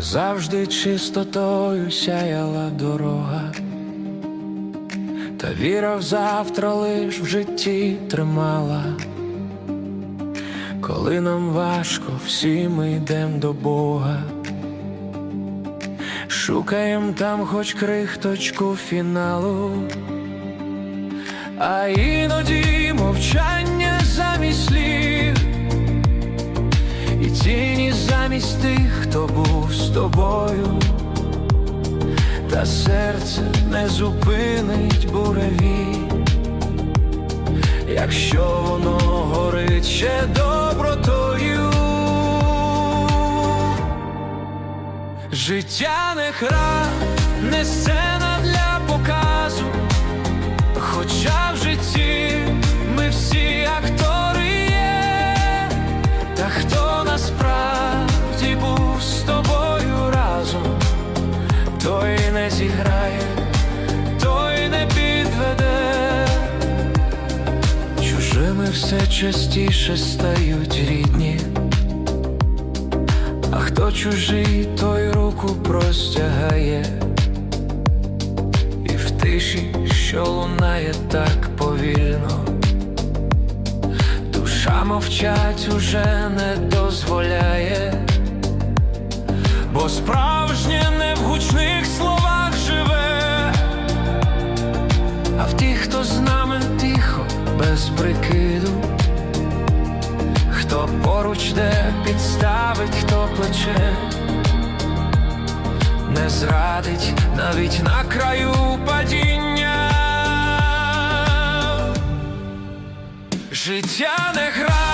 завжди чистотою сяяла дорога, та віра в завтра лиш в житті тримала. Коли нам важко, всі ми йдем до Бога, шукаєм там хоч крихточку фіналу, а іноді тіні замість тих, хто був з тобою, та серце не зупинить буревій якщо воно горить ще добротою. Життя не гра, не сцена для показу, хоча тобою разом, той не зіграє, той не підведе. Чужими все частіше стають рідні, а хто чужий, той руку простягає, і в тиші, що лунає так повільно, душа мовчать уже не дозволяє, хто з нами тихо, без прикиду, хто поруч де підставить, хто плече, не зрадить навіть на краю падіння. Життя не гра, несе